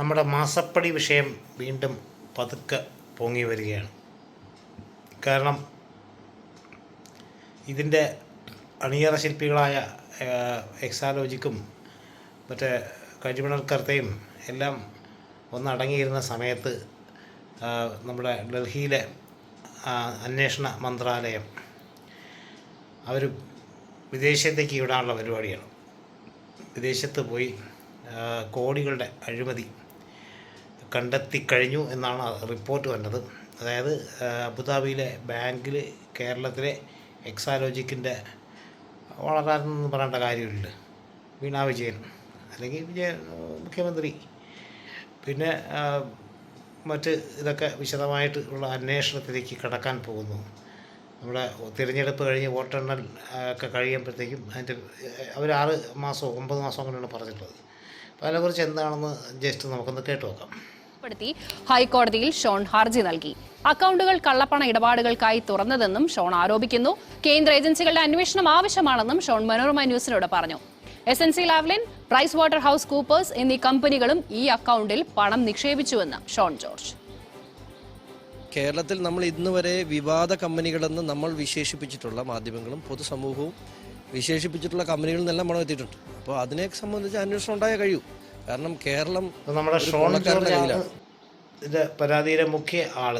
നമ്മുടെ മാസപ്പടി വിഷയം വീണ്ടും പതുക്കെ പൊങ്ങി വരികയാണ്. കാരണം ഇതിന്റെ അണിയറ ശില്പികളായ എക്സാലോജിക്കും മറ്റേ കരിമണൽ കർത്തയും എല്ലാം ഒന്നടങ്ങിയിരുന്ന സമയത്ത് നമ്മുടെ ഡൽഹിയിലെ അന്വേഷണ മന്ത്രാലയം അവർ വിദേശത്തേക്ക് വിടാനുള്ള പരിപാടിയാണ്. വിദേശത്ത് പോയി കോടികളുടെ അഴിമതി കണ്ടെത്തിക്കഴിഞ്ഞു എന്നാണ് റിപ്പോർട്ട് വന്നത്. അതായത് അബുദാബിയിലെ ബാങ്കിൽ കേരളത്തിലെ എക്സാലോജിക്കിന്റെ വളരാനെന്ന് പറയേണ്ട കാര്യമില്ല. വീണാ വിജയൻ അല്ലെങ്കിൽ വിജയൻ മുഖ്യമന്ത്രി. പിന്നെ മറ്റ് ഇതൊക്കെ വിശദമായിട്ട് ഉള്ള അന്വേഷണത്തിലേക്ക് കടക്കാൻ പോകുന്നു. നമ്മുടെ തിരഞ്ഞെടുപ്പ് കഴിഞ്ഞ് വോട്ടെണ്ണൽ ഒക്കെ കഴിയുമ്പോഴത്തേക്കും അതിന്റെ അവർ ആറ് മാസമോ ഒമ്പത് മാസമോ അങ്ങനെയാണ് പറഞ്ഞിട്ടുള്ളത്. അപ്പോൾ അതിനെക്കുറിച്ച് എന്താണെന്ന് ജസ്റ്റ് നമുക്കൊന്ന് കേട്ട് നോക്കാം. ഉൾപ്പെടുത്തി ഹൈക്കോടതിയിൽ ഷോൺ ഹർജി നൽകി. അക്കൗണ്ടുകൾ കള്ളപ്പണ ഇടപാടുകൾക്കായി തുറന്നതെന്നും ഷോൺ ആരോപിക്കുന്നു. കേന്ദ്ര ഏജൻസികളുടെ അന്വേഷണം ആവശ്യമാണെന്നും ഷോൺ മനോരമ ന്യൂസിനോട് പറഞ്ഞു. S N C Lavalin PricewaterhouseCoopers എന്നീ കമ്പനികളും ഈ അക്കൗണ്ടിൽ പണം നിക്ഷേപിച്ചുവെന്ന് ഷോൺ ജോർജ്. കേരളത്തിൽ നമ്മൾ ഇന്ന് വരെ വിവാദ കമ്പനികളെന്ന് നമ്മൾ വിശേഷിപ്പിച്ചിട്ടുള്ള മാധ്യമങ്ങളും പൊതുസമൂഹവും വിശേഷിപ്പിച്ചിട്ടുള്ള കമ്പനികളിൽ നിന്നെല്ലാം പണം എത്തിയിട്ടുണ്ട്. അപ്പോൾ അതിനെ സംബന്ധിച്ച് അന്വേഷണം ഉണ്ടായേ കഴിയൂ. കാരണം കേരളം നമ്മുടെ ഷോൺ ഇതിന്റെ പരാതിയിലെ മുഖ്യ ആൾ.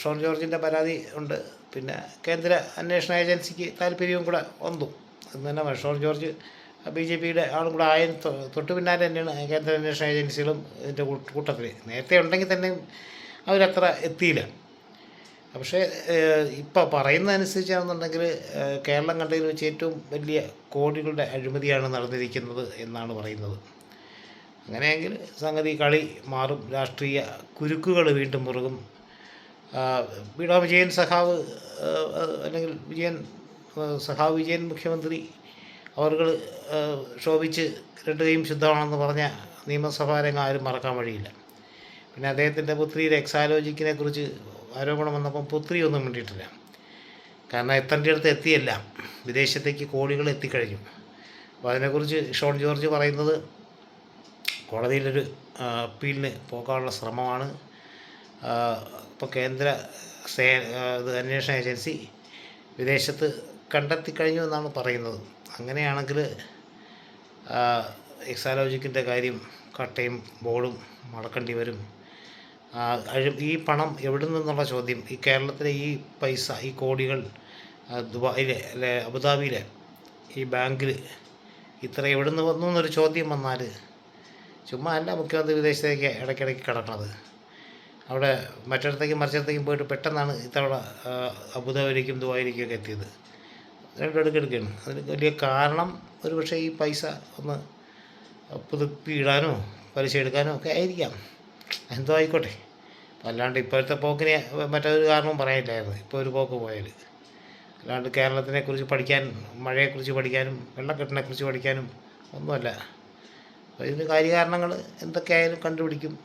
ഷോൺ ജോർജിന്റെ പരാതി ഉണ്ട്. പിന്നെ കേന്ദ്ര അന്വേഷണ ഏജൻസിക്ക് താല്പര്യവും കൂടെ വന്നു. എന്ന് തന്നെ. ഷോൺ ജോർജ് ബി ജെ പിയുടെ ആളും കൂടെ ആയ തൊട്ടു പിന്നാലെ തന്നെയാണ് കേന്ദ്ര അന്വേഷണ ഏജൻസികളും ഇതിന്റെ കൂട്ടത്തിൽ നേരത്തെ ഉണ്ടെങ്കിൽ തന്നെ അവരത്ര എത്തിയില്ല. പക്ഷേ ഇപ്പോൾ പറയുന്നതനുസരിച്ചാണെന്നുണ്ടെങ്കിൽ കേരളം കണ്ടതിൽ വെച്ച് ഏറ്റവും വലിയ കോടികളുടെ അഴിമതിയാണ് നടന്നിരിക്കുന്നത് എന്നാണ് പറയുന്നത്. അങ്ങനെയെങ്കിൽ സംഗതി കളി മാറും. രാഷ്ട്രീയ കുരുക്കുകൾ വീണ്ടും മുറുകും. പീഡാ വിജയൻ സഖാവ് അല്ലെങ്കിൽ വിജയൻ സഖാവ് വിജയൻ മുഖ്യമന്ത്രി അവർ ശോഭിച്ച് രണ്ടുകയും ശുദ്ധമാണെന്ന് പറഞ്ഞ നിയമസഭാ രംഗം ആരും മറക്കാൻ വഴിയില്ല. പിന്നെ അദ്ദേഹത്തിന്റെ പുത്രിയുടെ എക്സാലോജിക്കിനെ കുറിച്ച് ആരോപണം വന്നപ്പം പുത്രി ഒന്നും വേണ്ടിയിട്ടില്ല കാരണം എത്തേണ്ട അടുത്ത് എത്തിയല്ല. വിദേശത്തേക്ക് കോടികൾ എത്തിക്കഴിഞ്ഞു. അപ്പോൾ അതിനെക്കുറിച്ച് ഷോൺ ജോർജ് പറയുന്നത് കോടതിയിലൊരു അപ്പീലിന് പോകാനുള്ള ശ്രമമാണ്. ഇപ്പോൾ കേന്ദ്ര സേ ഇത് അന്വേഷണ ഏജൻസി വിദേശത്ത് കണ്ടെത്തി കഴിഞ്ഞു എന്നാണ് പറയുന്നത്. അങ്ങനെയാണെങ്കിൽ എക്സാലോജിക്കിന്റെ കാര്യം കട്ടയും ബോർഡും മടക്കേണ്ടി വരും. ഈ പണം എവിടെ നിന്നുള്ള ചോദ്യം. ഈ കേരളത്തിലെ ഈ പൈസ ഈ കോടികൾ ദുബായിലെ അല്ലെ അബുദാബിയിലെ ഈ ബാങ്കിൽ ഇത്ര എവിടെ നിന്ന് വന്നു എന്നൊരു ചോദ്യം വന്നാൽ ചുമ്മാ അല്ല മുഖ്യമന്ത്രി വിദേശത്തേക്ക് ഇടയ്ക്കിടയ്ക്ക് കിടക്കണത്. അവിടെ മറ്റിടത്തേക്കും മറിച്ചിടത്തേക്കും പോയിട്ട് പെട്ടെന്നാണ് ഇത്തവണ അബുദാബിയിലേക്കും ദുബായിലേക്കും ഒക്കെ എത്തിയത്. രണ്ടും എടുക്കെടുക്കുകയാണ് അതിന് വലിയ കാരണം ഒരു പക്ഷേ ഈ പൈസ ഒന്ന് പുതുക്കി ഇടാനോ പലിശ എടുക്കാനോ ഒക്കെ ആയിരിക്കാം. എന്തോ ആയിക്കോട്ടെ. അല്ലാണ്ട് ഇപ്പോഴത്തെ പോക്കിനെ മറ്റൊരു കാരണവും പറയാനില്ലായിരുന്നു. ഇപ്പോൾ ഒരു പോക്ക് പോയാൽ അല്ലാണ്ട് കേരളത്തിനെക്കുറിച്ച് പഠിക്കാൻ മഴയെക്കുറിച്ച് പഠിക്കാനും വെള്ളക്കെട്ടിനെക്കുറിച്ച് പഠിക്കാനും ഒന്നുമല്ല. ഇതിന് കാര്യകാരണങ്ങൾ എന്തൊക്കെയായാലും കണ്ടുപിടിക്കും.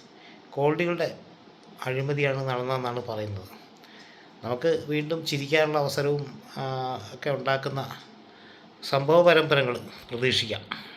കോടതികളുടെ അഴിമതിയാണ് നടന്നതെന്നാണ് പറയുന്നത്. നമുക്ക് വീണ്ടും ചിരിക്കാനുള്ള അവസരവും ഒക്കെ ഉണ്ടാക്കുന്ന സംഭവ പരമ്പരകൾ പ്രതീക്ഷിക്കാം.